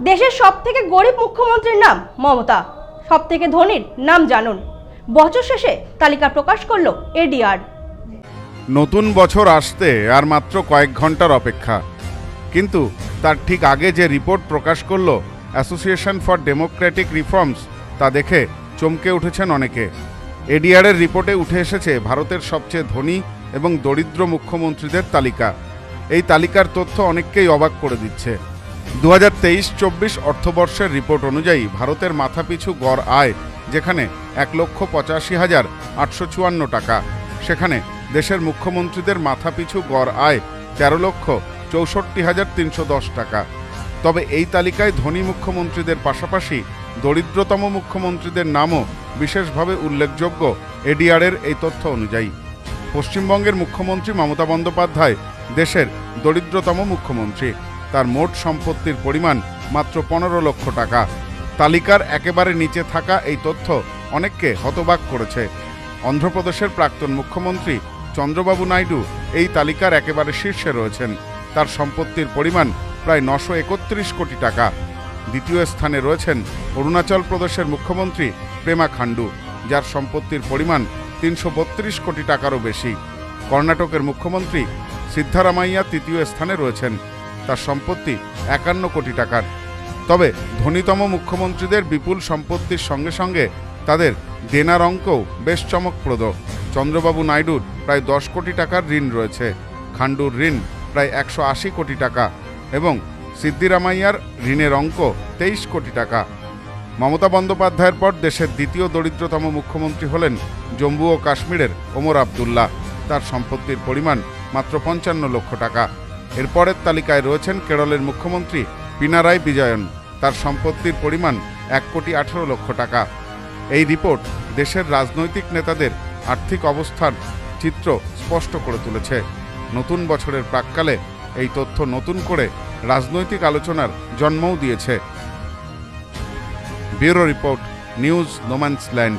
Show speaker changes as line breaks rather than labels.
দেশের সব থেকে গরিব মুখ্যমন্ত্রীর নাম মমতা সব থেকে ধনীর নাম জানুন। বছর শেষে তালিকা প্রকাশ করল এডিআর
নতুন বছর আসতে আর মাত্র কয়েক ঘণ্টার অপেক্ষা। কিন্তু তার ঠিক আগে যে রিপোর্ট প্রকাশ করল অ্যাসোসিয়েশন ফর ডেমোক্রেটিক রিফর্মস তা দেখে চমকে উঠেছেন অনেকে। এডিআরের রিপোর্টে উঠে এসেছে ভারতের সবচেয়ে ধনী এবং দরিদ্র মুখ্যমন্ত্রীদের তালিকা। এই তালিকার তথ্য অনেককেই অবাক করে দিচ্ছে। দু হাজার তেইশ চব্বিশ অর্থবর্ষের রিপোর্ট অনুযায়ী ভারতের মাথাপিছু গড় আয়, যেখানে এক লক্ষ পঁচাশি হাজার আটশো চুয়ান্ন টাকা, সেখানে দেশের মুখ্যমন্ত্রীদের মাথাপিছু গড় আয় তেরো লক্ষ চৌষট্টি হাজার তিনশো দশ টাকা। তবে এই তালিকায় ধনী মুখ্যমন্ত্রীদের পাশাপাশি দরিদ্রতম মুখ্যমন্ত্রীদের নামও বিশেষভাবে উল্লেখযোগ্য এডিআরের এই তথ্য অনুযায়ী। পশ্চিমবঙ্গের মুখ্যমন্ত্রী মমতা বন্দ্যোপাধ্যায় দেশের দরিদ্রতম মুখ্যমন্ত্রী। তার মোট সম্পত্তির পরিমাণ মাত্র পনেরো লক্ষ টাকা। তালিকার একেবারে নিচে থাকা এই তথ্য অনেককে হতবাক করেছে। অন্ধ্রপ্রদেশের প্রাক্তন মুখ্যমন্ত্রী চন্দ্রবাবু নাইডু এই তালিকার একেবারে শীর্ষে রয়েছেন। তার সম্পত্তির পরিমাণ প্রায় নশো একত্রিশ কোটি টাকা। দ্বিতীয় স্থানে রয়েছেন অরুণাচল প্রদেশের মুখ্যমন্ত্রী প্রেমা খান্ডু যার সম্পত্তির পরিমাণ তিনশো বত্রিশ কোটি টাকারও বেশি। কর্ণাটকের মুখ্যমন্ত্রী সিদ্ধারামাইয়া তৃতীয় স্থানে রয়েছেন। তার সম্পত্তি একান্ন কোটি টাকার। তবে ধনীতম মুখ্যমন্ত্রীদের বিপুল সম্পত্তির সঙ্গে সঙ্গে তাদের দেনার অঙ্কও বেশ চমকপ্রদ। চন্দ্রবাবু নাইডুর প্রায় দশ কোটি টাকার ঋণ রয়েছে। খান্ডুর ঋণ প্রায় একশো আশি কোটি টাকা এবং সিদ্দিরামাইয়ার ঋণের অঙ্ক তেইশ কোটি টাকা। মমতা বন্দ্যোপাধ্যায়ের পর দেশের দ্বিতীয় দরিদ্রতম মুখ্যমন্ত্রী হলেন জম্মু ও কাশ্মীরের ওমর আবদুল্লাহ। তার সম্পত্তির পরিমাণ মাত্র পঞ্চান্ন লক্ষ টাকা। এরপরের তালিকায় রয়েছেন কেরলের মুখ্যমন্ত্রী পিনারাই বিজয়ন। তার সম্পত্তির পরিমাণ এক কোটি আঠেরো লক্ষ টাকা। এই রিপোর্ট দেশের রাজনৈতিক নেতাদের আর্থিক অবস্থার চিত্র স্পষ্ট করে তুলেছে। নতুন বছরের প্রাককালে এই তথ্য নতুন করে রাজনৈতিক আলোচনার জন্মও দিয়েছে। Bureau report, news no man's land